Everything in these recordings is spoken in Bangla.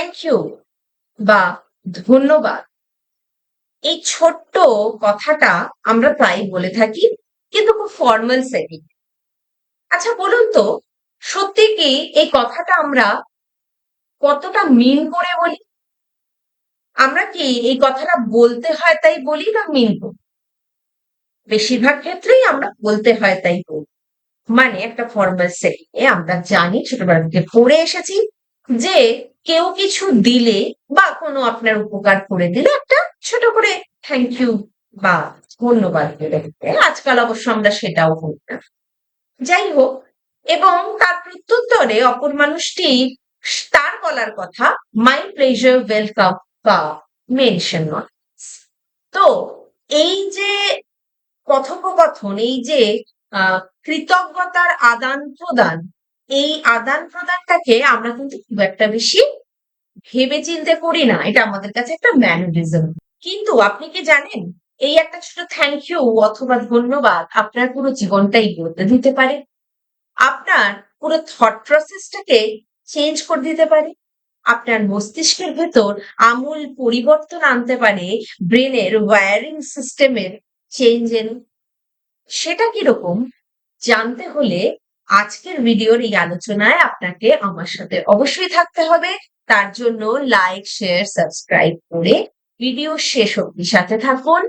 থ্যাংক ইউ বা ধন্যবাদ। এই ছোট্ট কথাটা আমরা প্রায় বলে থাকি, কিন্তু খুব ফর্মাল সেটিং আচ্ছা বলুন তো, সত্যি কি এই কথাটা আমরা কতটা মিন করে বলি? আমরা কি এই কথাটা বলতে হয় তাই বলি না মিন করি? বেশিরভাগ ক্ষেত্রেই আমরা বলতে হয় তাই বলি। মানে একটা ফর্মাল সেটিং এ আমরা জানি, ছোটবেলা থেকে পড়ে এসেছি যে কেউ কিছু দিলে বা কোনো আপনার উপকার করে দিলে একটা ছোট করে থ্যাংক ইউ বা ধন্যবাদ আজকাল অবশ্য আমরা সেটাও করি না। যাই হোক, এবং তার প্রত্যুত্তরে অপর মানুষটি তার বলার কথা মাই প্লেজার ওয়েলকাম বা মেনশন নট তো এই যে কথোপকথন, এই যে কৃতজ্ঞতার আদান প্রদান এই আদান প্রদানটাকে আমরা কিন্তু খুব একটা বেশি ভেবে চিন্তে করি না। এটা আমাদের কাছে একটা ম্যানারিজম কিন্তু আপনি কি জানেন, এই একটা ছোট থ্যাংক ইউ অথবা ধন্যবাদ আপনার পুরো জীবনটাই বদলে দিতে পারে। আপনার পুরো থট প্রসেসটাকে চেঞ্জ করে দিতে পারে। আপনার মস্তিষ্কের ভেতর আমূল পরিবর্তন আনতে পারে ব্রেনের ওয়ারিং সিস্টেমের চেঞ্জ এন সেটা কীরকম? জানতে হলে আজকের ভিডিওর এই আলোচনায় আপনাকে আমার সাথে অবশ্যই থাকতে হবে। তার জন্য লাইক শেয়ার সাবস্ক্রাইব করে ভিডিও শেষ অব্দি সাথে থাকুন।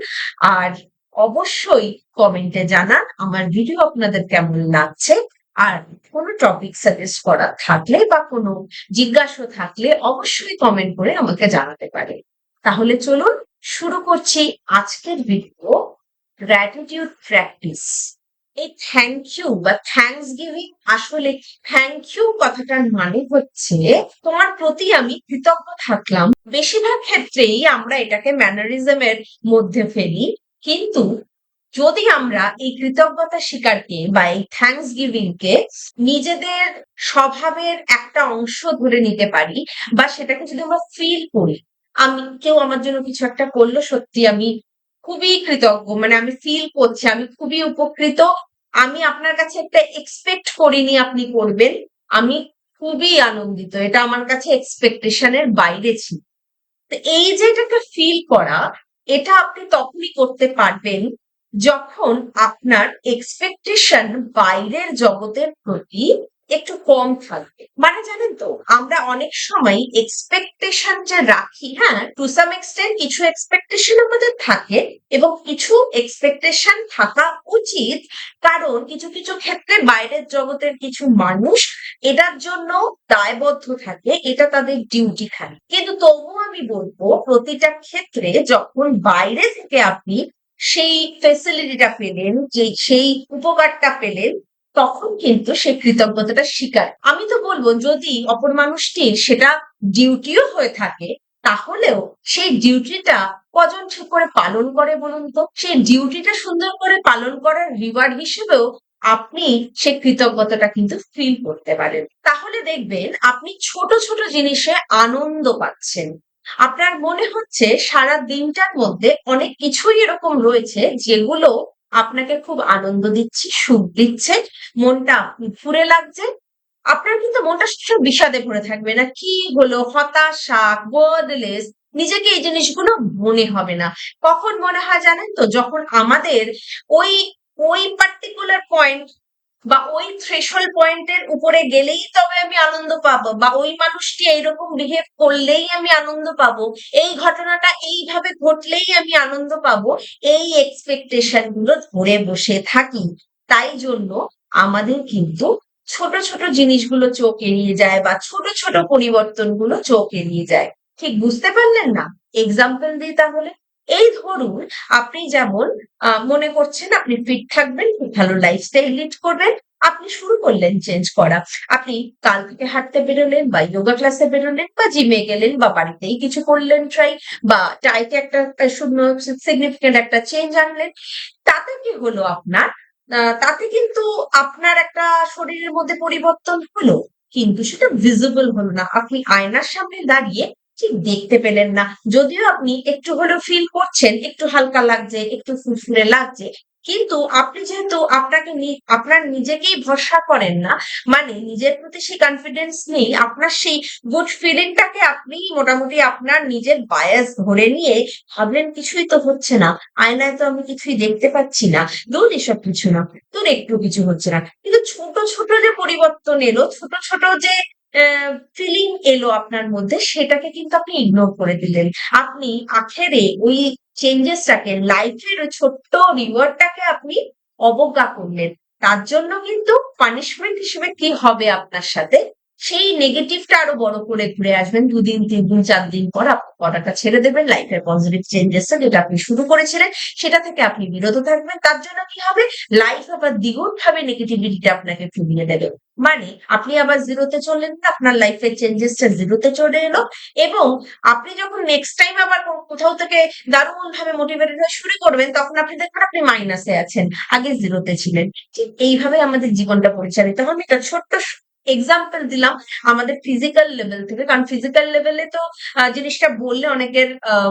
আর অবশ্যই কমেন্টে জানান আমার ভিডিও আপনাদের কেমন লাগছে। আর কোনো টপিক সাজেস্ট করা থাকলে বা কোনো জিজ্ঞাসা থাকলে অবশ্যই কমেন্ট করে আমাকে জানাতে পারে তাহলে চলুন শুরু করছি আজকের ভিডিও গ্র্যাটিটিউড প্র্যাকটিস এই থ্যাংক ইউ বা থ্যাংকস গিভিং আসলে থ্যাংক ইউ কথাটার মানে হচ্ছে তোমার প্রতি আমি কৃতজ্ঞ থাকলাম। বেশিরভাগ ক্ষেত্রেই আমরা এটাকে ম্যানারিজমের মধ্যে ফেলি। কিন্তু যদি আমরা এই কৃতজ্ঞতা স্বীকারকে বা এই থ্যাংকস গিভিং কে নিজেদের স্বভাবের একটা অংশ ধরে নিতে পারি বা সেটাকে যদি আমরা ফিল করি, আমি কেউ আমার জন্য কিছু একটা করল, সত্যি আমি খুবই কৃতজ্ঞ মানে আমি ফিল করছি, আমি খুবই উপকৃত। আমি আপনার কাছে একটা এক্সপেক্ট করিনি আপনি করবেন। আমি খুবই আনন্দিত, এটা আমার কাছে এক্সপেকটেশনের বাইরে ছিল। তো এই যে এটাকে ফিল করা, এটা আপনি তখনই করতে পারবেন যখন আপনার এক্সপেকটেশন বাইরের জগতের প্রতি একটু কম থাকবে। মানে জানেন তো, আমরা অনেক সময় এক্সপেকটেশন যে রাখি হ্যাঁ টু সাম এক্সটেন্ট কিছু এক্সপেকটেশন আমাদের থাকে এবং কিছু এক্সপেকটেশন থাকা উচিত কারণ কিছু কিছু ক্ষেত্রে বাইরের জগতের কিছু মানুষ এটার জন্য দায়বদ্ধ থাকে, এটা তাদের ডিউটি থাকে। কিন্তু তবুও আমি বলব, প্রতিটা ক্ষেত্রে যখন বাইরে থেকে আপনি সেই ফেসিলিটিটা পেলেন, যে সেই উপকারটা পেলেন তখন কিন্তু সে কৃতজ্ঞতাটা স্বীকার। আমি তো বলব, যদি অপর মানুষটির সেটা ডিউটিও হয়ে থাকে, তাহলেও সেই ডিউটিটা কজন ঠিক করে পালন করে বলুন তো? সেই ডিউটিটা সুন্দর করে পালন করার রিওয়ার্ড হিসেবেও আপনি সে কৃতজ্ঞতাটা কিন্তু ফিল করতে পারেন। তাহলে দেখবেন, আপনি ছোট ছোট জিনিসে আনন্দ পাচ্ছেন। আপনার মনে হচ্ছে সারা দিনটার মধ্যে অনেক কিছুই এরকম রয়েছে যেগুলো আপনাকে খুব আনন্দ দিচ্ছে, সুখ দিচ্ছে, মনটা ফুরে লাগছে। আপনার কিন্তু মনটা সব বিষাদে ভরে থাকবে না। কি হলো? হতাশা, বদলেস, নিজেকে এই জিনিসগুলো মনে হবে না। কখন মনে হয় জানেন তো? যখন আমাদের ওই ওই পার্টিকুলার পয়েন্ট বা ওই থ্রেশল পয়েন্টের উপরে গেলেই তবে আমি আনন্দ পাবো, বা ওই মানুষটি এইরকম বিহেভ করলেই আমি আনন্দ পাবো, এই ঘটনাটা এইভাবে ঘটলেই আমি আনন্দ পাবো, এই এক্সপেকটেশনগুলো ধরে বসে থাকি। তাই জন্য আমাদের কিন্তু ছোট ছোট জিনিসগুলো চোখ এড়িয়ে যায় বা ছোট ছোট পরিবর্তনগুলো চোখ এড়িয়ে যায়। ঠিক বুঝতে পারলেন না? এক্সাম্পল দিই তাহলে। এই ধরুন আপনি যেমন মনে করছেন আপনি ফিট থাকবেন ভালো লাইফস্টাইল লিড করবেন, আপনি শুরু করলেন চেঞ্জ করা। আপনি কাল থেকে হাঁটতে বেরোলেন বা যোগা ক্লাসে বেরোলেন বা জিমে গেলেন বা বাড়িতেই কিছু করলেন ট্রাই বা ডায়েটে একটা সিগনিফিকেন্ট একটা চেঞ্জ আনলেন, তাতে কি হলো আপনার? তাতে কিন্তু আপনার একটা শরীরের মধ্যে পরিবর্তন হলো, কিন্তু সেটা ভিজিবল হলো না। আপনি আয়নার সামনে দাঁড়িয়ে ঠিক দেখতে পেলেন না। যদিও আপনি একটু হলেও ফিল করছেন, একটু হালকা লাগছে, একটু ফুরফুরে লাগছে, কিন্তু আপনি যেহেতু আপনাকে আপনার নিজেকেই ভরসা করেন না মানে নিজের প্রতি সেই কনফিডেন্স নেই, আপনার সেই গুড ফিলিংটাকে আপনি মোটামুটি আপনার নিজের বায়াস ধরে নিয়ে ভাবলেন কিছুই তো হচ্ছে না, আয়নায় তো আমি কিছুই দেখতে পাচ্ছি না দূর এসব কিছু না দূর একটু কিছু হচ্ছে না। কিন্তু ছোট ছোট যে পরিবর্তন এলো, ছোট ছোট যে ফিলিং এলো আপনার মধ্যে, সেটাকে কিন্তু আপনি ইগনোর করে দিলেন। আপনি আখেরে ওই চেঞ্জেসটাকে লাইফের ওই ছোট্ট রিওয়ার্ডটাকে আপনি অবজ্ঞা করলেন। তার জন্য কিন্তু পানিশমেন্ট হিসেবে কি হবে আপনার সাথে? সেই নেগেটিভটা আরও বড় করে ঘুরে আসবেন। দুদিন তিন দিন চার দিন পর আপনি পড়াটা ছেড়ে দেবেন লাইফের পজিটিভ চেঞ্জেস যেটা আপনি শুরু করেছিলেন, সেটা থেকে আপনি বিরত থাকবেন। তার জন্য কি হবে? লাইফ আবার দ্বিগুণ ভাবে নেগেটিভিটিটা আপনাকে ফিরিয়ে দেবে। মানে আপনি আবার জিরোতে চললেন না, আপনার লাইফের চেঞ্জেসটা জিরোতে চলে এলো এবং আপনি যখন নেক্সট টাইম আবার কোথাও থেকে দারুণ ভাবে মোটিভেটেড হয়ে শুরু করবেন, তখন আপনি দেখবেন আপনি মাইনাসে আছেন, আগে জিরোতে ছিলেন। ঠিক এইভাবে আমাদের জীবনটা পরিচালিত হবে। এটা ছোট্ট এক্সাম্পল দিলাম আমাদের ফিজিক্যাল লেভেল থেকে। কারণ ফিজিক্যাল লেভেলে তো জিনিসটা বললে অনেকের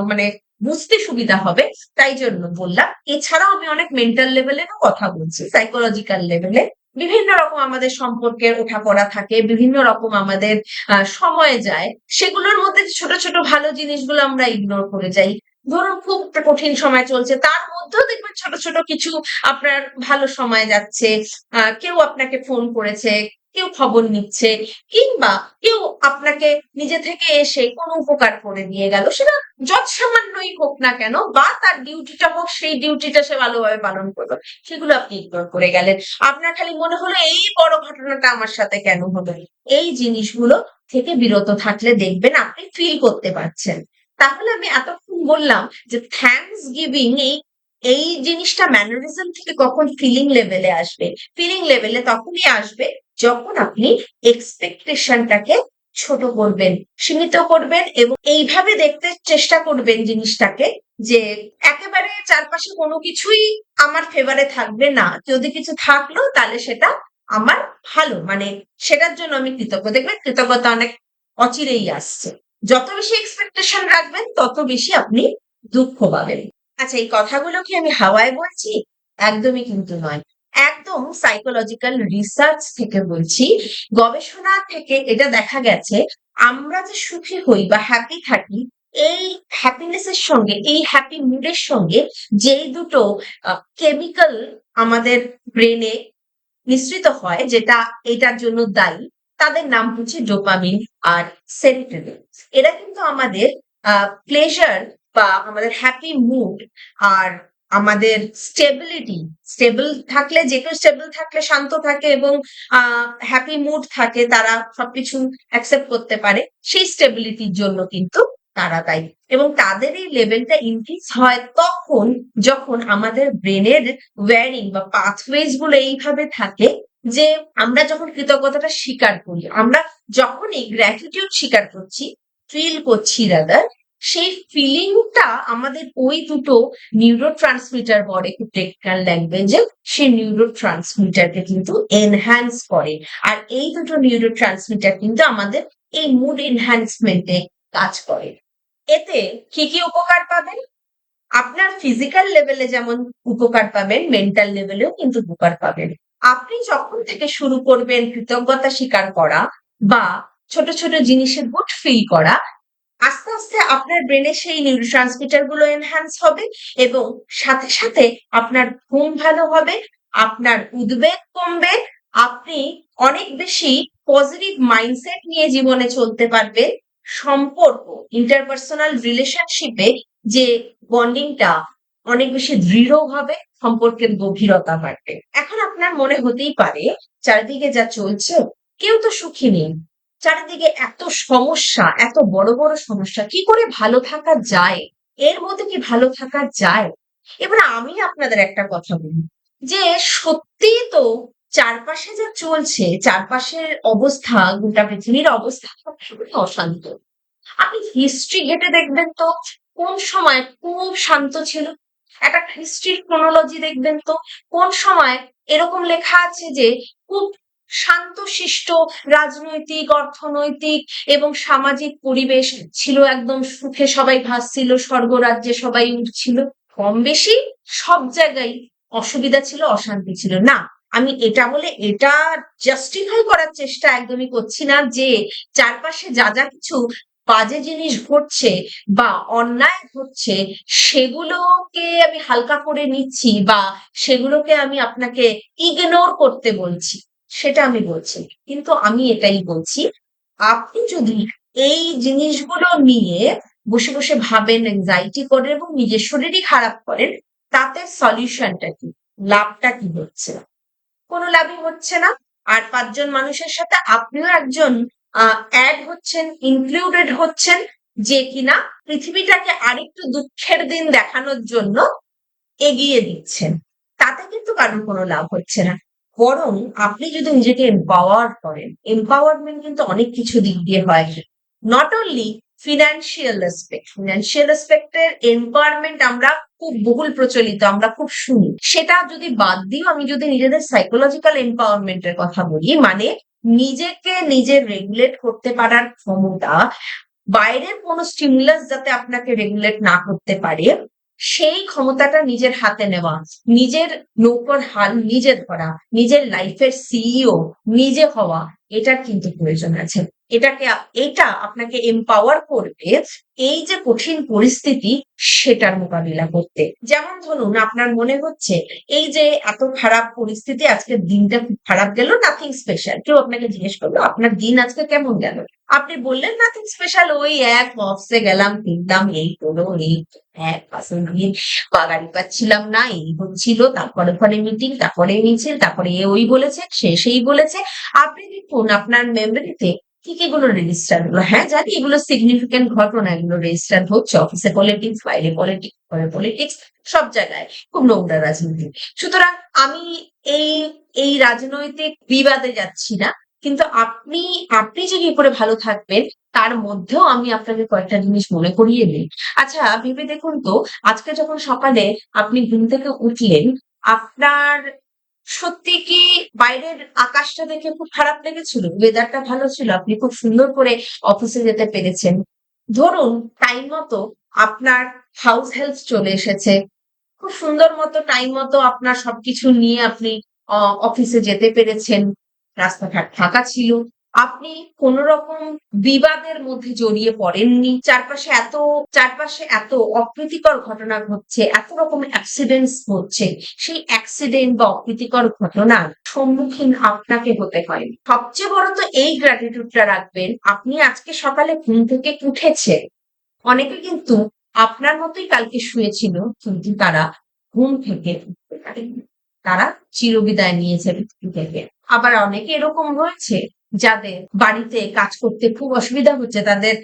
মানে বুঝতে সুবিধা হবে। তাই জন্য বললাম। এছাড়াও আমি অনেক মেন্টাল লেভেলেরও কথা বলছি। সাইকোলজিক্যাল লেভেলে বিভিন্ন রকম আমাদের সম্পর্কের ওঠাপড়া থাকে, বিভিন্ন রকম আমাদের সময় যায়। সেগুলোর মধ্যে ছোট ছোট ভালো জিনিসগুলো আমরা ইগনোর করে যাই। ধরুন খুব কঠিন সময় চলছে, তার মধ্যেও দেখবেন ছোট ছোট কিছু আপনার ভালো সময় যাচ্ছে। কেউ আপনাকে ফোন করেছে কেউ খবর নিচ্ছে কিংবা কেউ আপনাকে নিজে থেকে এসে কোনো উপকার করে দিয়ে গেল। সেটা যত সামান্যই হোক না কেন, বা তার ডিউটিটা হোক, সেই ডিউটিটা সে ভালোভাবে পালন করল, সেগুলো আপনি ইগনোর করে গেলেন। আপনার খালি মনে হলো, এই বড় ঘটনাটা আমার সাথে কেন হলো? এই জিনিসগুলো থেকে বিরত থাকলে দেখবেন আপনি ফিল করতে পারছেন। তাহলে আমি এতক্ষণ বললাম যে থ্যাঙ্কস গিভিং এই এই জিনিসটা ম্যানারিজম থেকে কখন ফিলিং লেভেলে আসবে? ফিলিং লেভেলে তখনই আসবে যখন আপনি এক্সপেকটেশনটাকে ছোট করবেন, সীমিত করবেন এবং এইভাবে দেখতে চেষ্টা করবেন জিনিসটাকে যে একেবারে চারপাশে কোনো কিছুই আমার ফেভারে থাকবে না। যদি কিছু থাকল তাহলে সেটা আমার ভালো। মানে সেটার জন্য আমি কৃতজ্ঞ। দেখবেন কৃতজ্ঞতা অনেক অচিরেই আসছে। যত বেশি এক্সপেকটেশন রাখবেন, তত বেশি আপনি দুঃখ পাবেন। আচ্ছা এই কথাগুলো কি আমি হাওয়ায় বলছি? একদমই কিন্তু নয়। একদম সাইকোলজিক্যাল রিসার্চ থেকে বলছি, গবেষণা থেকে এটা দেখা গেছে, আমরা যে সুখী হই বা হ্যাপি থাকি, এই হ্যাপিনেসের সঙ্গে, এই হ্যাপি মুডের সঙ্গে, যেই দুটো কেমিক্যাল আমাদের ব্রেনে মিশ্রিত হয়, যেটা এটার জন্য দায়ী, তাদের নাম হচ্ছে ডোপামিন আর সেরিটোনিন এরা কিন্তু আমাদের প্লেজার বা আমাদের হ্যাপি মুড আর আমাদের স্টেবিলিটি স্টেবল থাকলে, যে কেউ স্টেবল থাকলে, শান্ত থাকে এবং হ্যাপি মুড থাকে, তারা সবকিছু অ্যাকসেপ্ট করতে পারে, সেই স্টেবিলিটির জন্য কিন্তু তারা দায়ী। এবং তাদের এই লেভেলটা ইনক্রিজ হয় তখন যখন আমাদের ব্রেনের ওয়ারিং বা পাথওয়েজগুলো এইভাবে থাকে যে আমরা যখন কৃতজ্ঞতাটা স্বীকার করি, আমরা যখনই গ্র্যাটিটিউড স্বীকার করছি ফিল করছি রাদার সেই ফিলিংটা আমাদের ওই দুটো নিউরো ট্রান্সমিটার বলে টেকনিক্যাল ল্যাঙ্গুয়েজে সেই নিউরো ট্রান্সমিটারকে কিন্তু এনহ্যান্স করে। আর এই দুটো নিউরো ট্রান্সমিটার কিন্তু আমাদের এই মুড এনহ্যান্সমেন্টে কাজ করে। এতে কি কি উপকার পাবেন? আপনার ফিজিক্যাল লেভেলে যেমন উপকার পাবেন মেন্টাল লেভেলেও কিন্তু উপকার পাবেন। আপনি যখন থেকে শুরু করবেন, কৃতজ্ঞতা স্বীকার করা বা ছোট ছোট জিনিসে গুড ফিল করা আস্তে আস্তে আপনার ব্রেনে সেই নিউরো ট্রান্সমিটারগুলো এনহ্যান্স হবে এবং সাথে সাথে আপনার ঘুম ভালো হবে, আপনার উদ্বেগ কমবে, আপনি অনেক বেশি পজিটিভ মাইন্ডসেট নিয়ে জীবনে চলতে পারবে সম্পর্ক ইন্টারপার্সোনাল রিলেশনশিপে যে বন্ডিংটা অনেক বেশি দৃঢ় হবে, সম্পর্কের গভীরতা বাড়বে। এখন আপনার মনে হতেই পারে, চারিদিকে যা চলছে, কেউ তো সুখী নেই। চারিদিকে এত সমস্যা, এত বড় বড় সমস্যা, কি করে ভালো থাকা যায়? এর মধ্যে কি ভালো থাকা যায়? এবার আমি আপনাদের একটা কথা বলি, যে সত্যি তো চারপাশে যা চলছে, চারপাশের অবস্থা, গোটা পৃথিবীর অবস্থা সবসময় অশান্ত। আপনি হিস্ট্রি ঘেটে দেখবেন তো, কোন সময় খুব শান্ত ছিল? একটা হিস্ট্রির ক্রোনোলজি দেখবেন তো, কোন সময় এরকম লেখা আছে যে খুব শান্তশিষ্ট রাজনৈতিক, অর্থনৈতিক এবং সামাজিক পরিবেশ ছিল একদম সুখে সবাই ভাসছিল, স্বর্গরাজ্যে সবাই উঠছিল। কম বেশি সব জায়গায় অসুবিধা ছিল, অশান্তি ছিল। না, আমি এটা বলে এটা জাস্টিফাই করার চেষ্টা একদমই করছি না যে চারপাশে যা যা কিছু বাজে জিনিস ঘটছে বা অন্যায় হচ্ছে সেগুলোকে আমি হালকা করে নিচ্ছি বা সেগুলোকে আমি আপনাকে ইগনোর করতে বলছি। সেটা আমি বলছি। কিন্তু আমি এটাই বলছি, আপনি যদি এই জিনিসগুলো নিয়ে বসে বসে ভাবেন এনজাইটি করেন এবং নিজের শরীরই খারাপ করেন, তাতে সলিউশনটা কি? লাভটা কি হচ্ছে? কোনো লাভই হচ্ছে না। আর পাঁচজন মানুষের সাথে আপনিও একজন অ্যাড হচ্ছেন ইনক্লুডেড হচ্ছেন, যে কিনা পৃথিবীটাকে আরেকটু দুঃখের দিন দেখানোর জন্য এগিয়ে দিচ্ছেন। তাতে কিন্তু কারোর কোনো লাভ হচ্ছে না। বরং আপনি যদি নিজেকে এম্পাওয়ার করেন এম্পাওয়ারমেন্ট কিন্তু অনেক কিছু দিক দিয়ে হয়। Not only financial aspect financial অ্যাসপেক্টের empowerment আমরা খুব বহুল প্রচলিত, আমরা খুব শুনি। সেটা যদি বাদ দিও আমি যদি নিজেদের সাইকোলজিক্যাল এম্পাওয়ারমেন্টের কথা বলি মানে নিজেকে নিজে রেগুলেট করতে পারার ক্ষমতা, বাইরের কোনো স্টিমুলাস যাতে আপনাকে রেগুলেট না করতে পারে সেই ক্ষমতাটা নিজের হাতে নেওয়া, নিজের নৌকর হাল নিজে ধরা, নিজের লাইফের সিইও নিজে হওয়া, এটার কিন্তু প্রয়োজন আছে। এটাকে এটা আপনাকে এম্পাওয়ার করবে এই যে কঠিন পরিস্থিতি সেটার মোকাবিলা করতে। যেমন ধরুন, আপনার মনে হচ্ছে, এই যে এত খারাপ পরিস্থিতি, আজকের দিনটা খুব খারাপ গেল নাথিং স্পেশাল কেউ আপনাকে জিজ্ঞেস করল, আপনার দিন আজকে কেমন গেল? আপনি বললেন নাথিং স্পেশাল ওই এক অফিসে গেলাম, কিনলাম, এই হলো, এই এক গাড়ি পাচ্ছিলাম না, এই হচ্ছিল, তারপরে ওখানে মিটিং তারপরে মিছিল তারপরে এ ওই বলেছে, সে সেই বলেছে। আপনি দেখুন, আপনার মেমোরিতে ঠিক এগুলো রেজিস্টার হলো? হ্যাঁ জানি এগুলো সিগনিফিকেন্ট ঘটনা এগুলো রেজিস্টার হচ্ছে অফিসে পলিটিক্স বাইরে পলিটিক্স ঘরে পলিটিক্স সব জায়গায়। খুব নোংরা রাজনীতি। সুতরাং আমি এই এই রাজনৈতিক বিবাদে যাচ্ছি না, কিন্তু আপনি আপনি যে কি করে ভালো থাকবেন, তার মধ্যেও আমি আপনাকে কয়েকটা জিনিস মনে করিয়ে দিই। আচ্ছা ভেবে দেখুন তো, আজকে যখন সকালে আপনি ঘুম থেকে উঠলেন, আপনার সত্যি কি বাইরের আকাশটা দেখে খুব খারাপ লেগেছিল? ওয়েদারটা ভালো ছিল, আপনি খুব সুন্দর করে অফিসে যেতে পেরেছেন। ধরুন টাইম মতো আপনার হাউস হেল্প চলে এসেছে। খুব সুন্দর মতো টাইম মতো আপনার সবকিছু নিয়ে আপনি অফিসে যেতে পেরেছেন। রাস্তাঘাট ফাঁকা ছিল। আপনি কোন রকম বিবাদের মধ্যে জড়িয়ে পড়েননি? চারপাশে এত চারপাশে এত অপ্রীতিকর ঘটনা ঘটছে, এত রকম অ্যাক্সিডেন্টস হচ্ছে, সেই অ্যাক্সিডেন্ট বা অপ্রীতিকর ঘটনার সম্মুখীন আপনাকে হতে হয়। সবচেয়ে বড় তো এই গ্র্যাটিটিউডটা রাখবেন, আপনি আজকে সকালে ঘুম থেকে উঠেছে অনেকে কিন্তু আপনার মতোই কালকে শুয়েছিল, কিন্তু তারা ঘুম থেকে তারা চিরবিদায় নিয়েছে পৃথিবী থেকে। আবার অনেকে এরকম রয়েছে যাদের বাড়িতে কাজ করতে খুব অসুবিধা হচ্ছে, তাদের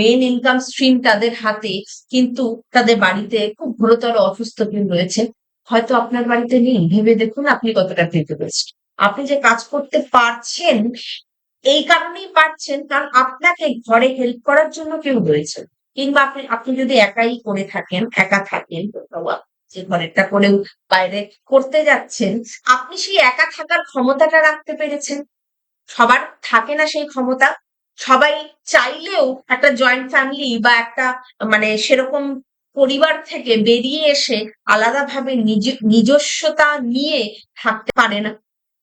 মেন ইনকাম স্ট্রিম তাদের হাতে, কিন্তু তাদের বাড়িতে খুব ঘোরতর অসুস্থ কেউ রয়েছে। হয়তো আপনার বাড়িতে নেই, ভেবে দেখুন আপনি কতটা প্রিভিলেজড আপনি যে কাজ করতে পারছেন, এই কারণেই পারছেন, কারণ আপনাকে ঘরে হেল্প করার জন্য কেউ রয়েছে। কিংবা আপনি আপনি যদি একাই করে থাকেন, একা থাকেন যে ঘরেরটা করেও বাইরে করতে যাচ্ছেন, আপনি সেই একা থাকার ক্ষমতাটা রাখতে পেরেছেন। সবার থাকে না সেই ক্ষমতা। সবাই চাইলেও একটা জয়েন্ট ফ্যামিলি বা একটা মানে সেরকম পরিবার থেকে বেরিয়ে এসে আলাদাভাবে নিজ, নিজস্বতা নিয়ে থাকতে পারে না।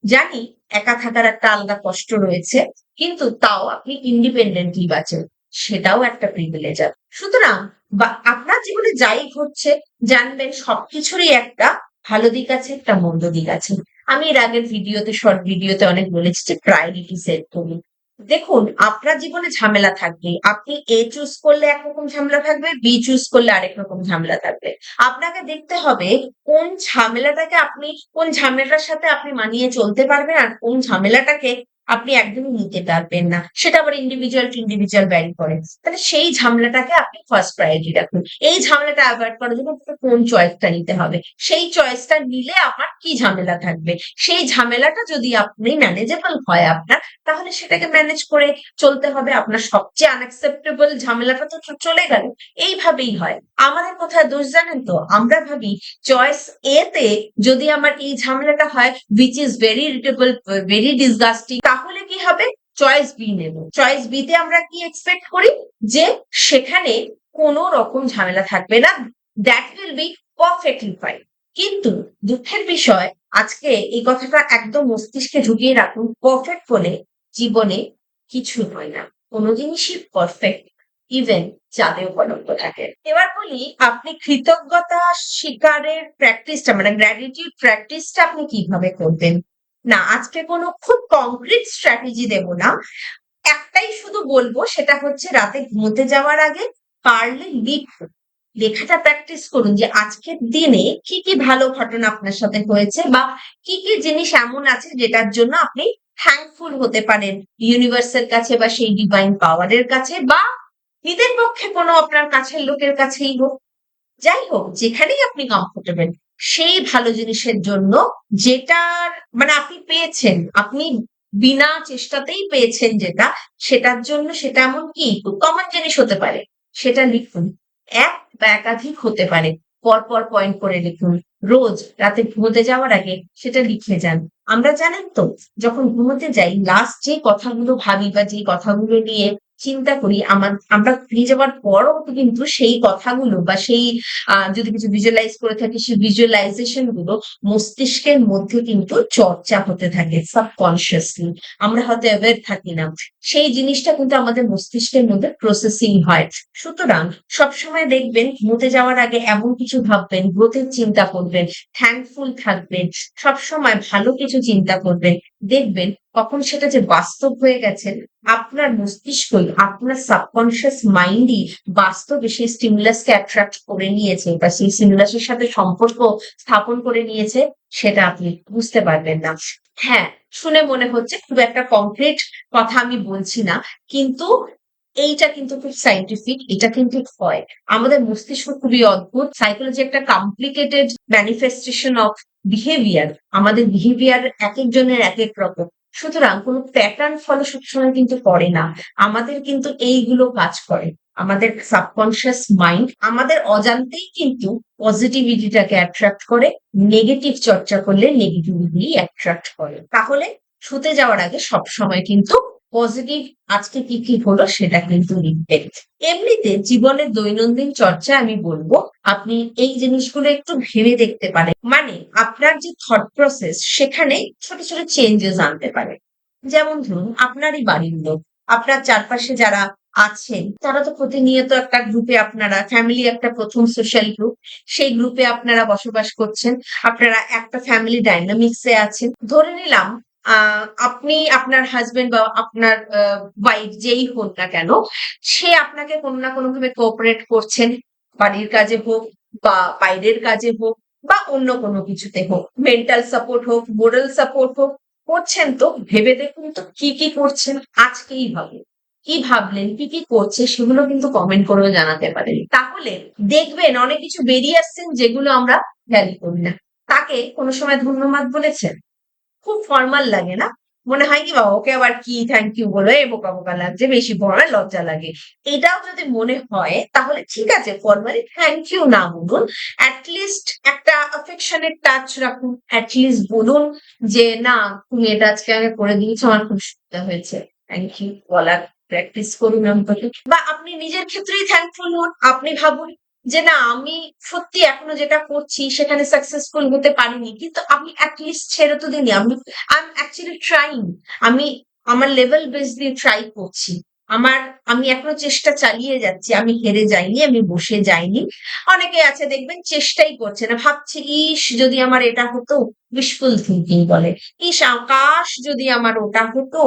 জানি একা থাকার একটা আলাদা কষ্ট রয়েছে, কিন্তু তাও আপনি ইন্ডিপেন্ডেন্টলি বাঁচেন, সেটাও একটা প্রিভিলেজ সুতরাং বা, আপনার জীবনে যাই ঘটছে, জানবেন সবকিছুরই একটা ভালো দিক আছে, একটা মন্দ দিক আছে। আমি এর আগের ভিডিওতে শর্ট ভিডিওতে অনেক বলেছি যে প্রায়োরিটি সেট করুন। দেখুন, আপনার জীবনে ঝামেলা থাকবে। আপনি এ চুজ করলে একরকম ঝামেলা থাকবে বি চুজ করলে আরেক রকম ঝামেলা থাকবে। আপনাকে দেখতে হবে কোন ঝামেলাটাকে আপনি, কোন ঝামেলাটার সাথে আপনি মানিয়ে চলতে পারবেন আর কোন ঝামেলাটাকে আপনি একদমই নিতে পারবেন না। সেটা আবার ইন্ডিভিজুয়াল টু ইন্ডিভিজুয়াল ব্যারি করে। তাহলে সেই ঝামেলাটাকে আপনি ফার্স্ট প্রায়োরিটি রাখুন। এই ঝামেলাটা অ্যাভয়েড করার জন্য আপনাকে কোন চয়েসটা নিতে হবে? সেই চয়েসটা নিলে আমার কি ঝামেলা থাকবে? সেই ঝামেলাটা যদি আপনি ম্যানেজেবল হয় আপনার, তাহলে সেটাকে ম্যানেজ করে চলতে হবে। আপনার সবচেয়ে আনএক্সেপ্টেবল ঝামেলাটা তো চলে গেল। এইভাবেই হয়। আমাদের কোথায় দোষ জানেন তো? আমরা ভাবি চয়েস এ তে যদি আমার এই ঝামেলাটা হয় which is very irritable very disgusting তাহলে কি হবে? চয়েস বি নেব। চয়েস বি তে আমরা কি এক্সপেক্ট করি? যে সেখানে কোনো রকম ঝামেলা থাকবে না। That will be perfectly fine কিন্তু দুঃখের বিষয়, আজকে এই কথাটা একদম মস্তিষ্কে ঢুকিয়ে রাখুন পারফেক্ট বলে জীবনে কিছু হয় না। কোনো জিনিসই পারফেক্ট ইভেন চাঁদেও কলঙ্ক থাকে। এবার বলি, আপনি কৃতজ্ঞতা স্বীকারের প্র্যাকটিসটা মানে গ্র্যাটিটিউড প্র্যাকটিসটা আপনি কীভাবে করবেন? না, আজকে কোনো খুব কংক্রিট স্ট্র্যাটেজি দেব না। একটাই শুধু বলব, সেটা হচ্ছে রাতে ঘুমোতে যাওয়ার আগে পারলে লিখুন লেখাটা প্র্যাকটিস করুন যে আজকের দিনে কি কি ভালো ঘটনা আপনার সাথে হয়েছে বা কি কি জিনিস এমন আছে যেটার জন্য আপনি থ্যাঙ্কফুল হতে পারেন ইউনিভার্সের কাছে বা সেই ডিভাইন পাওয়ারের কাছে বা নিজের পক্ষে কোনো আপনার কাছের লোকের কাছেই হোক। যাই হোক, যেখানেই আপনি কমফোর্টেবল সেই ভালো জিনিসের জন্য যেটার মানে আপনি পেয়েছেন, আপনি বিনা চেষ্টাতেই পেয়েছেন যেটা, সেটার জন্য সেটা এমন কি কমন জিনিস হতে পারে, সেটা লিখুন। এক বা একাধিক হতে পারে, পরপর পয়েন্ট করে লিখুন। রোজ রাতে ঘুমোতে যাওয়ার আগে সেটা লিখে যান। আমরা জানেন তো, যখন ঘুমোতে যাই লাস্ট যে কথাগুলো ভাবি বা যে কথাগুলো নিয়ে চিন্তা করি, আমার, আমরা ফিরে যাওয়ার পরও কিন্তু সেই কথাগুলো বা সেই যদি কিছু ভিজুয়ালাইজ করে থাকি, সেই ভিজুয়ালাইজেশনগুলো মস্তিষ্কের মধ্যে কিন্তু চর্চা হতে থাকে সাবকনসিয়াসলি আমরা হয়তো অ্যাওয়ার থাকি না। সেই জিনিসটা কিন্তু আমাদের মস্তিষ্কের মধ্যে প্রসেসিং হয়। সুতরাং সবসময় দেখবেন, মতে যাওয়ার আগে এমন কিছু ভাববেন গ্রোথের চিন্তা করবেন থ্যাঙ্কফুল থাকবেন, সবসময় ভালো কিছু চিন্তা করবেন। দেখবেন কখন সেটা যে বাস্তব হয়ে গেছে, আপনার মস্তিষ্কই আপনার সাবকনসিয়াস মাইন্ডই বাস্তবে সেই স্টিমুলাসকে অ্যাট্রাক্ট করে নিয়েছে বা সেই স্টিমুলাসের সাথে সম্পর্ক স্থাপন করে নিয়েছে, সেটা আপনি বুঝতে পারবেন না। হ্যাঁ শুনে মনে হচ্ছে খুব একটা কংক্রিট কথা আমি বলছি না, কিন্তু এইটা কিন্তু খুব সাইন্টিফিক এটা কিন্তু হয়। আমাদের মস্তিষ্ক খুবই অদ্ভুত সাইকোলজি একটা কমপ্লিকেটেড ম্যানিফেস্টেশন অফ বিহেভিয়ার আমাদের বিহেভিয়ার এক একজনের এক এক রকম। সুতরাং কোনো প্যাটার্ন ফলো সবসময় কিন্তু করে না। আমাদের কিন্তু এইগুলো কাজ করে। আমাদের সাবকনসিয়াস মাইন্ড আমাদের অজান্তেই কিন্তু পজিটিভিটিটাকে অ্যাট্রাক্ট করে নেগেটিভ চর্চা করলে নেগেটিভিটি অ্যাট্রাক্ট করে। তাহলে শুতে যাওয়ার আগে সব সময় কিন্তু পজিটিভ আজকে কি কি হলো সেটা কিন্তু লিখবেন এমনিতে জীবনের দৈনন্দিন চর্চা আমি বলব, আপনি এই জিনিসগুলো একটু ভেবে দেখতে পারেন। মানে আপনার যে থট প্রসেস সেখানে ছোট ছোট চেঞ্জেস আনতে পারে। যেমন ধরুন, আপনারই বাড়ির লোক, আপনার চারপাশে যারা আছেন, তারা তো প্রতিনিয়ত একটা গ্রুপে আপনারা ফ্যামিলি একটা প্রথম সোশ্যাল গ্রুপ সেই গ্রুপে আপনারা বসবাস করছেন, আপনারা একটা ফ্যামিলি ডাইনামিক্সে আছেন। ধরে নিলাম আপনি আপনার হাজবেন্ড বা আপনার ওয়াইফ যেই হোক না কেন, সে আপনাকে কোনো না কোনো ভাবে কোঅপারেট করছেন, বাড়ির কাজে হোক বা বাইরের কাজে হোক বা অন্য কোনো কিছুতে হোক। মেন্টাল সাপোর্ট হোক মোরাল সাপোর্ট হোক, করছেন তো, ভেবে দেখুন তো কি কি করছেন, আজকেই ভাবুন। কি ভাবলেন, কি কি করছে, সেগুলো কিন্তু কমেন্ট করেও জানাতে পারেন। তাহলে দেখবেন অনেক কিছু বেরিয়ে আসছেন যেগুলো আমরা ভ্যালু করি না। তাকে কোনো সময় ধন্যবাদ বলেছেন? খুব ফর্মাল লাগে না। মনে হয় কি বাবা ওকে আবার কি থ্যাংক ইউ বলে এ বোকা বোকা লাগছে, বেশি পড়ার লজ্জা লাগে। এটাও যদি মনে হয়, তাহলে ঠিক আছে ফর্মালি থ্যাংক ইউ না বলুন। অ্যাটলিস্ট একটা অ্যাফেকশনের টাচ রাখুন। অ্যাটলিস্ট বলুন যে, না, তুমি এটা আজকে আমাকে করে দিয়েছ, আমার খুব সুবিধা হয়েছে। থ্যাংক ইউ বলার প্র্যাকটিস করুন আমাকে বা আপনি নিজের ক্ষেত্রেই থ্যাঙ্কফুল হন, আপনি ভাবুন যে না, আমি সত্যি এখনও যেটা করছি সেখানে সাকসেসফুল হতে পারিনি। কিন্তু আমি অ্যাটলিস্ট ছেড়ে তো দিইনি। আমি আই এম অ্যাকচুয়ালি ট্রাইং আমি, আমার লেভেল বেস দিয়ে ট্রাই করছি। আমার, আমি এখনও চেষ্টা চালিয়ে যাচ্ছি। আমি হেরে যাইনি, আমি বসে যাইনি। অনেকে আছে, দেখবেন চেষ্টাই করছে না। ভাবছে, ইস, যদি আমার এটা হতো উইশফুল থিঙ্কিং বলে। ইস, আকাশ, যদি আমার ওটা হতো,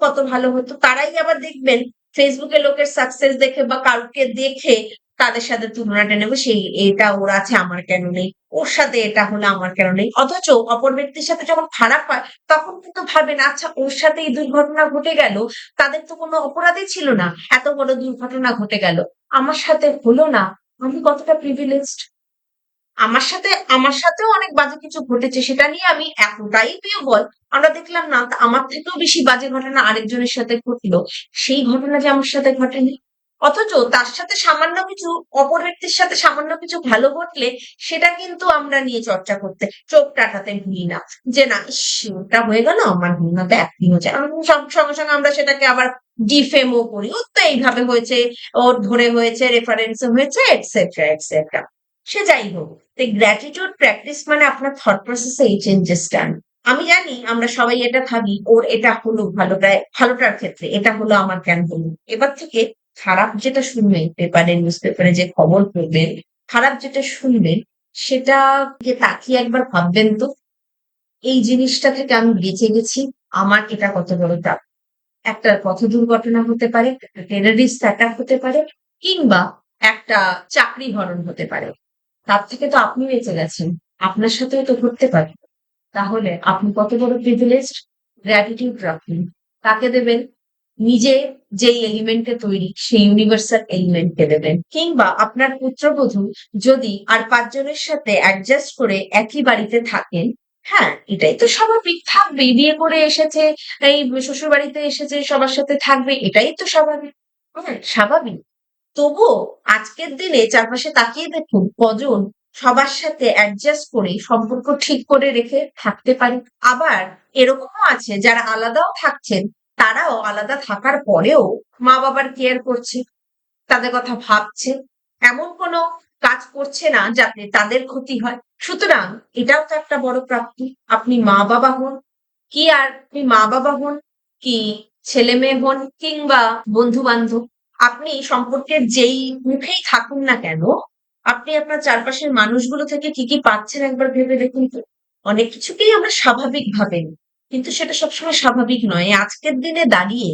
কত ভালো হতো। তারাই আবার দেখবেন ফেসবুকে লোকের সাকসেস দেখে বা কাউকে দেখে তাদের সাথে তুলনাটা নেব? সেই এটা ওর আছে, আমার কেন নেই? ওর সাথে এটা হলো, আমার কেন নেই? অথচ অপর ব্যক্তির সাথে যখন খারাপ হয়, তখন কিন্তু ভাবেন আচ্ছা ওর সাথে এই দুর্ঘটনা ঘটে গেল, তাদের তো কোনো অপরাধই ছিল না। এত বড় দুর্ঘটনা ঘটে গেল। আমার সাথে হলো না? আমি কতটা প্রিভিলেজড আমার সাথে, আমার সাথেও অনেক বাজে কিছু ঘটেছে, সেটা নিয়ে আমি এতটাই বল আমরা দেখলাম না, আমার থেকেও বেশি বাজে ঘটনা আরেকজনের সাথে ঘটলো। সেই ঘটনা যে আমার সাথে ঘটেনি অথচ তার সাথে সামান্য কিছু, অপর ব্যক্তির সাথে সামান্য কিছু ভালো ঘটলে সেটা কিন্তু আমরা নিয়ে চর্চা করতে, চোখ টাটাতে ভুলি না। যে না, ইস, ওটা হয়ে গেল, আমার না তো একদিন হচ্ছে সঙ্গে সঙ্গে আমরা সেটাকে আবার ডিফেমও করি। ও তো এইভাবে হয়েছে, ওর ধরে হয়েছে রেফারেন্স হয়েছে এটসেট্রা এটসেট্রা সে যাই হোক তো গ্র্যাটিটিউড প্র্যাকটিস মানে আপনার থট প্রসেসে এই চেঞ্জেসটা আনা। আমি জানি আমরা সবাই এটা ভাবি, ওর এটা হলো ভালোটায় ভালোটার ক্ষেত্রে, এটা হলো আমার কেন হলো এবার থেকে খারাপ যেটা শুনবেন, পেপারে নিউজ পেপারে যে খবর পড়বেন খারাপ যেটা শুনবেন সেটাকে তাকিয়ে একবার ভাববেন তো, এই জিনিসটা থেকে আমি বেঁচে গেছি, আমার এটা কত বড় প্রাপ্য একটা পথ দুর্ঘটনা হতে পারে টেরারিস্ট অ্যাটাক হতে পারে, কিংবা একটা চাকরি হরণ হতে পারে। তার থেকে তো আপনি বেঁচে গেছেন, আপনার সাথেও তো ঘটতে পারে। তাহলে আপনি কত বড় প্রিভিলেজড গ্র্যাটিটিউড রাখুন। তাকে দেবেন? নিজে যেই এলিমেন্টে তৈরি, সেই ইউনিভার্সাল এলিমেন্টকে দেবেন। কিংবা আপনার পুত্রবধূ যদি আর পাঁচজনের সাথে অ্যাডজাস্ট করে একই বাড়িতে থাকেন হ্যাঁ এটাই তো স্বাভাবিক, থাকবে, বিয়ে করে এসেছে, এই শ্বশুর বাড়িতে এসেছে, সবার সাথে থাকবে, এটাই তো স্বাভাবিক। হ্যাঁ স্বাভাবিক। তবুও আজকের দিনে চারপাশে তাকিয়ে দেখুন, কজন সবার সাথে অ্যাডজাস্ট করে সম্পর্ক ঠিক করে রেখে থাকতে পারে। আবার এরকমও আছে, যারা আলাদাও থাকছেন তারাও আলাদা থাকার পরেও মা বাবার কেয়ার করছে, তাদের কথা ভাবছে, এমন কোনো কাজ করছে না যাতে তাদের ক্ষতি হয়। সুতরাং এটাও তো একটা বড় প্রাপ্তি। আপনি মা বাবা হন, কি আর আপনি মা বাবা হন, কি ছেলে মেয়ে হন, কিংবা বন্ধু বান্ধব, আপনি সম্পর্কের যেই মুখেই থাকুন না কেন, আপনি আপনার চারপাশের মানুষগুলো থেকে কি কি পাচ্ছেন একবার ভেবে দেখুন তো। অনেক কিছুকেই আমরা স্বাভাবিক ভাবেন কিন্তু সেটা সবসময় স্বাভাবিক নয়। আজকের দিনে দাঁড়িয়ে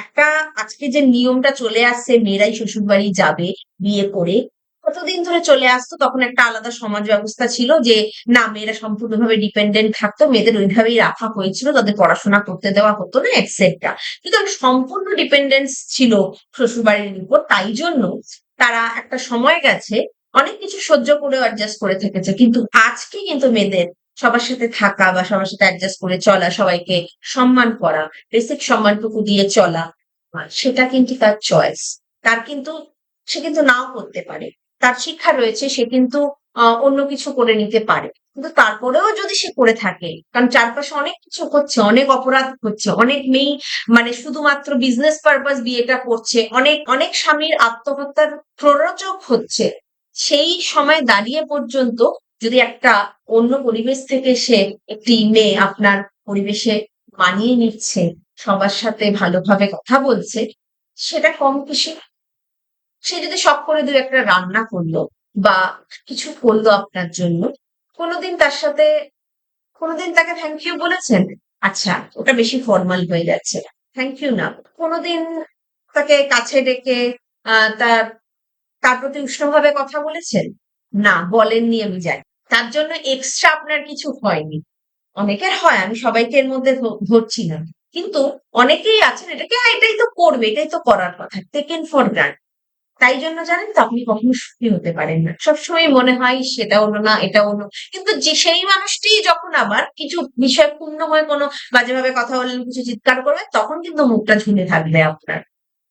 একটা আজকে যে নিয়মটা চলে আসছে, মেয়েরাই শ্বশুর বাড়ি যাবে বিয়ে করে, কতদিন ধরে চলে আসতো তখন একটা আলাদা সমাজ ব্যবস্থা ছিল যে, না, মেয়েরা সম্পূর্ণভাবে ডিপেন্ডেন্ট থাকতো, মেয়েদের ওইভাবেই রাখা হয়েছিল, তাদের পড়াশোনা করতে দেওয়া হতো না এটসেট্রা কিন্তু সম্পূর্ণ ডিপেন্ডেন্স ছিল শ্বশুর বাড়ির উপর, তাই জন্য তারা একটা সময় গেছে, অনেক কিছু সহ্য করে অ্যাডজাস্ট করে থেকেছে। কিন্তু আজকে কিন্তু মেয়েদের সবার সাথে থাকা বা সবার সাথে অ্যাডজাস্ট করে চলা, সবাইকে সম্মান করা বেসিক সম্মানটুকু দিয়ে চলা সেটা কিন্তু তার চয়েস তার কিন্তু, সে কিন্তু নাও করতে পারে। তার শিক্ষা রয়েছে, সে কিন্তু অন্য কিছু করে নিতে পারে। কিন্তু তারপরেও যদি সে করে থাকে, কারণ চারপাশে অনেক কিছু হচ্ছে, অনেক অপরাধ হচ্ছে, অনেক মেয়ে মানে শুধুমাত্র বিজনেস পারপাস বিয়েটা করছে, অনেক অনেক স্বামীর আত্মহত্যার প্ররোচক হচ্ছে, সেই সময় দাঁড়িয়ে পর্যন্ত যদি একটা অন্য পরিবেশ থেকে সে একটি মেয়ে আপনার পরিবেশে মানিয়ে নিচ্ছে, সবার সাথে ভালোভাবে কথা বলছে, সেটা কম কিসে সে যদি সব করে দু একটা রান্না করল বা কিছু করল আপনার জন্য, কোনোদিন তার সাথে, কোনোদিন তাকে থ্যাংক ইউ বলেছেন? আচ্ছা ওটা বেশি ফর্মাল হয়ে যাচ্ছে। থ্যাংক ইউ না। কোনোদিন তাকে কাছে ডেকে তার তার প্রতি উষ্ণভাবে কথা বলেছেন? না, বলেননি আমি জানি। তার জন্য এক্সট্রা আপনার কিছু হয়নি। অনেকের হয় আমি সবাইকে এর মধ্যে ধরছি না। কিন্তু অনেকেই আছেন এটাকে "হ্যাঁ, এটাই তো করবে এটাই তো করার কথা টেকেন ফর গ্রান্ট তাই জন্য জানেন তো আপনি কখনো সুখী হতে পারেন না। সবসময় মনে হয় সেটা হলো না এটা হলো। কিন্তু যে সেই মানুষটি যখন আবার কিছু বিষয় পূর্ণ হয়ে কোনো বাজেভাবে কথা বললেন কিছু চিৎকার করবে তখন কিন্তু মুখটা ঝুলে থাকবে আপনার।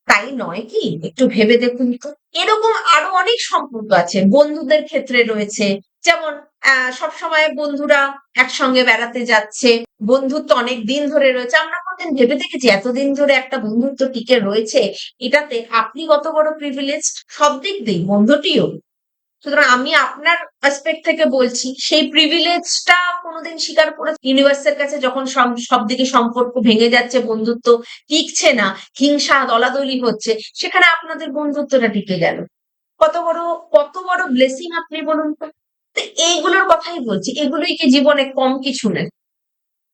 তাই নয় কি একটু ভেবে দেখুন তো। এরকম আরও অনেক সম্পর্ক আছে বন্ধুদের ক্ষেত্রে রয়েছে। যেমন আহ সবসময় বন্ধুরা একসঙ্গে বেড়াতে যাচ্ছে। বন্ধুত্ব অনেক দিন ধরে রয়েছে। আমরা কোনদিন ভেবে দেখেছি? এতদিন ধরে একটা বন্ধুত্ব টিকে রয়েছে। এটাতে আপনি কত বড় প্রিভিলেজ সব দিক দিয়ে বন্ধুটিও। সুতরাং আমি আপনার অ্যাসপেক্ট থেকে বলছি, সেই প্রিভিলেজটা কোনোদিন স্বীকার করে ইউনিভার্সের কাছে যখন সব- সব দিকে সম্পর্ক ভেঙে যাচ্ছে, বন্ধুত্ব টিকছে না, হিংসা, দলাদলি হচ্ছে, সেখানে আপনাদের বন্ধুত্বটা টিকে গেল। কত বড় কত বড় ব্লেসিং আপনি বলুন তো? তো এইগুলোর কথাই বলছি, এগুলোই কি জীবনে কম কিছু নেই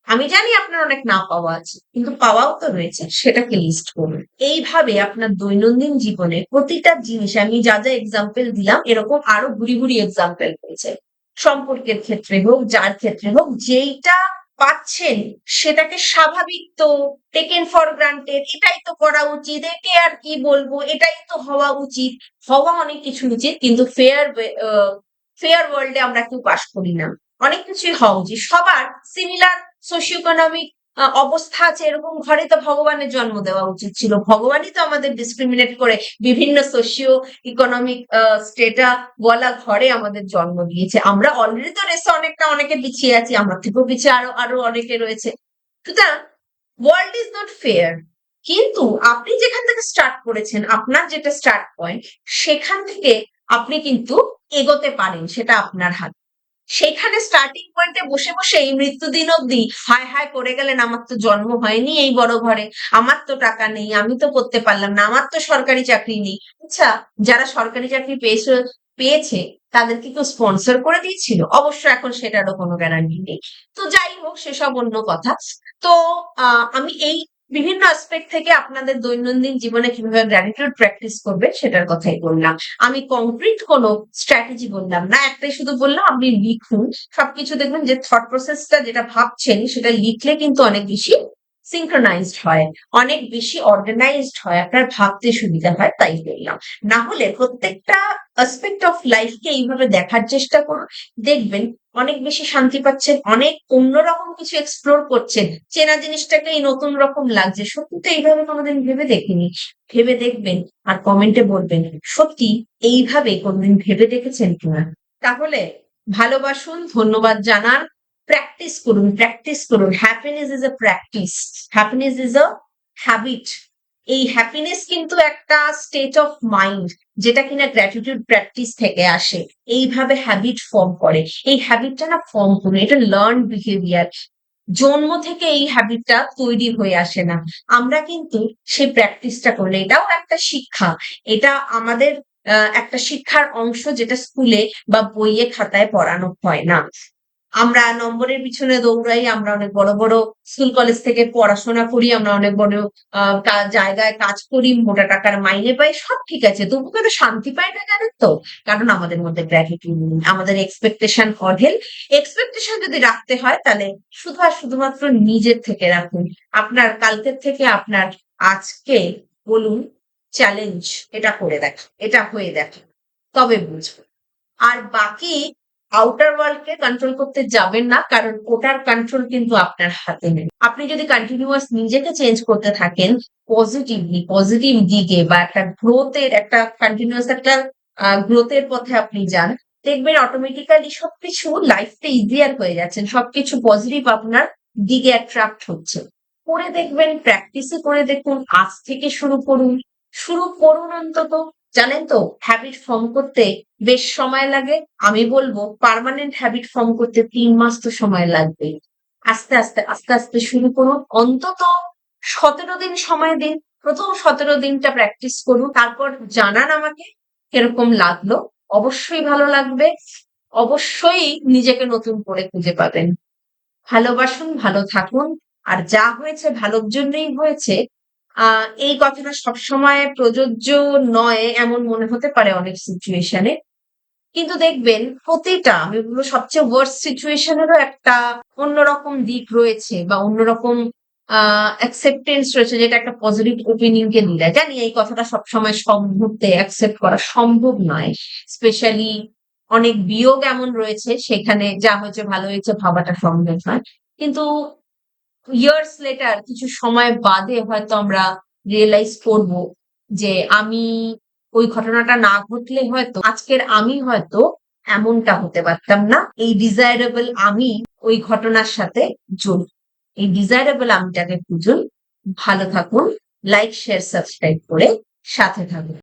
আমি জানি আপনার অনেক না পাওয়া আছে, কিন্তু পাওয়াও তো রয়েছে, সেটাকে লিস্ট করুন। এইভাবে আপনার দৈনন্দিন জীবনে প্রতিটা জিনিস, আমি যা যা এক্সাম্পল দিলাম, এরকম আরও ঘুরি ঘুরি এক্সাম্পল রয়েছে সম্পর্কের ক্ষেত্রে হোক, যার ক্ষেত্রে হোক, যেইটা পাচ্ছেন, সেটাকে স্বাভাবিক তো টেকেন ফর গ্রান্টেড এটাই তো করা উচিত, একে আর কি বলব, এটাই তো হওয়া উচিত। হওয়া অনেক কিছু উচিত, কিন্তু ফেয়ার ফেয়ার ওয়ার্ল্ডে আমরা কেউ বাস করি না। অনেক কিছুই হওয়া উচিত। সবার সিমিলার সোশিও ইকোনমিক অবস্থা আছে, এরকম ঘরে তো ভগবানের জন্ম দেওয়া উচিত ছিল। ভগবানই তো আমাদের ডিসক্রিমিনেট করে বিভিন্ন সোশিও ইকোনমিক স্টেটা বলা ঘরে আমাদের জন্ম দিয়েছে। আমরা অলরেডি তো রেসে অনেকটা অনেকে পিছিয়ে আছি, আমার থেকেও পিছিয়ে আরও আরও অনেকে রয়েছে। সুতরাং ওয়ার্ল্ড ইজ নট ফেয়ার কিন্তু আপনি যেখান থেকে স্টার্ট করেছেন, আপনার যেটা স্টার্ট পয়েন্ট সেখান থেকে আপনি কিন্তু এগোতে পারেন, সেটা আপনার হাত। সেখানে স্টার্টিং পয়েন্টে বসে বসে এই মৃত্যুদিন অব্দি হায় হায় করে গেলেন, আমার তো জন্ম হয়নি এই বড় ঘরে, আমার তো টাকা নেই, আমি তো করতে পারলাম না, আমার তো সরকারি চাকরি নেই। আচ্ছা যারা সরকারি চাকরি পেয়েছে পেয়েছে, তাদেরকে কেউ স্পন্সর করে দিয়েছিল? অবশ্য এখন সেটারও কোনো গ্যারান্টি নেই। তো যাই হোক, সেসব অন্য কথা। তো আমি এই বিভিন্ন অ্যাসপেক্ট থেকে আপনাদের দৈনন্দিন জীবনে কীভাবে গ্র্যাটিটিউড প্র্যাকটিস করবে সেটার কথাই বললাম। আমি কংক্রিট কোনো স্ট্র্যাটেজি বললাম না, একটাই শুধু বললাম, আপনি লিখুন। সবকিছু দেখবেন যে থট প্রসেসটা যেটা ভাবছেন সেটা লিখলে কিন্তু অনেক বেশি সিঙ্ক্রোনাইজড হয়, অনেক বেশি অর্গানাইজড হয়, আপনার ভাবতে সুবিধা হয়, তাই বললাম। না হলে প্রত্যেকটা অ্যাসপেক্ট অফ লাইফকে এইভাবে দেখার চেষ্টা করুন। দেখবেন অনেক বেশি শান্তি পাচ্ছেন, অনেক অন্যরকম কিছু এক্সপ্লোর করছেন। চেনা জিনিসটাকে এই নতুন রকম লাগছে, সত্যি তো এইভাবে কোনোদিন ভেবে দেখিনি। ভেবে দেখবেন আর কমেন্টে বলবেন, সত্যি এইভাবে কোনোদিন ভেবে দেখেছেন কিনা? তাহলে ভালোবাসুন, ধন্যবাদ জানান। প্র্যাকটিস করুন প্র্যাকটিস করুন। Happiness is a practice happiness is a habit এই হ্যাপিনেস কিন্তু একটা স্টেট অফ মাইন্ড যেটা কিনা গ্র্যাটিটিউড প্র্যাকটিস থেকে আসে। এইভাবে হ্যাবিট ফর্ম করে। এই হ্যাবিটটা না ফর্ম করুন। এটা লার্ন বিহেভিয়ার জন্ম থেকে এই হ্যাবিটটা তৈরি হয়ে আসে না। আমরা কিন্তু সেই প্র্যাকটিসটা করলে, এটাও একটা শিক্ষা। এটা আমাদের একটা শিক্ষার অংশ যেটা স্কুলে বা বইয়ে খাতায় পড়ানো হয় না। আমরা নম্বরের পিছনে দৌড়াই, আমরা অনেক বড় বড় স্কুল কলেজ থেকে পড়াশোনা করি, আমরা অনেক বড় জায়গায় কাজ করি, মোটা টাকার মাইনে পাই, সব ঠিক আছে। তবু কেন শান্তি পাই না জানেন তো? কারণ আমাদের মধ্যে গ্র্যাটিটিউড নেই, আমাদের এক্সপেকটেশন অঢেল। এক্সপেকটেশন যদি রাখতে হয়, তাহলে শুধু আর শুধুমাত্র নিজের থেকে রাখুন। আপনার কালকের থেকে আপনার আজকে বলুন চ্যালেঞ্জ এটা করে দেখ এটা হয়ে দেখ তবে বুঝব। আর বাকি আউটার ওয়ার্ল্ডকে কন্ট্রোল করতে যাবেন না, কারণ ওটার কন্ট্রোল কিন্তু আপনার হাতে নেই। আপনি যদি কন্টিনিউয়াস নিজেকে চেঞ্জ করতে থাকেন পজিটিভলি পজিটিভ দিকে বা একটা গ্রোথের একটা কন্টিনিউয়াস একটা গ্রোথের পথে আপনি যান, দেখবেন অটোমেটিক্যালি সবকিছু লাইফটা ইজিয়ার হয়ে যাচ্ছে, সবকিছু পজিটিভ আপনার দিকে অ্যাট্রাক্ট হচ্ছে। করে দেখবেন প্র্যাকটিসে করে দেখুন, আজ থেকে শুরু করুন। শুরু করুন অন্তত জানেন তো হ্যাবিট ফর্ম করতে বেশ সময় লাগে। আমি বলব পার্মানেন্ট হ্যাবিট ফর্ম করতে তিন মাস তো সময় লাগবে আস্তে আস্তে আস্তে আস্তে শুরু করুন। অন্তত সতেরো দিন সময় দিন। প্রথম সতেরো দিনটা প্র্যাকটিস করুন। তারপর জানান আমাকে কীরকম লাগল। অবশ্যই ভালো লাগবে। অবশ্যই নিজেকে নতুন করে খুঁজে পাবেন। ভালোবাসুন, ভালো থাকুন। আর যা হয়েছে, ভালোর জন্যই হয়েছে এই কথাটা সবসময় প্রযোজ্য নয়, এমন মনে হতে পারে অনেক সিচুয়েশনে কিন্তু দেখবেন, প্রতিটা, আমি বলব সবচেয়ে ওয়ার্স্ট সিচুয়েশনেরও একটা অন্যরকম দিক রয়েছে বা অন্যরকম অ্যাকসেপ্টেন্স রয়েছে যেটা একটা পজিটিভ ওপিনিয়ন কে নিয়ে জানি, এই কথাটা সবসময় সব মুহূর্তে অ্যাকসেপ্ট করা সম্ভব নয়। স্পেশালি অনেক বিয়োগ এমন রয়েছে, সেখানে যা হয়েছে, ভালো হয়েছে, ভাবাটা সম্ভব নয়। কিন্তু ইয়ার্স লেটার কিছু সময় বাদে হয়তো আমরা রিয়েলাইজ করব যে আমি ওই ঘটনাটা না ঘটলে হয়তো, আজকের আমি হয়তো এমনটা হতে পারতাম না। এই ডিজায়ারেবল আমি ওই ঘটনার সাথে জড়িত এই ডিজায়ারেবল আমিটাকে খুঁজুন ভালো থাকুন লাইক শেয়ার সাবস্ক্রাইব করে সাথে থাকুন।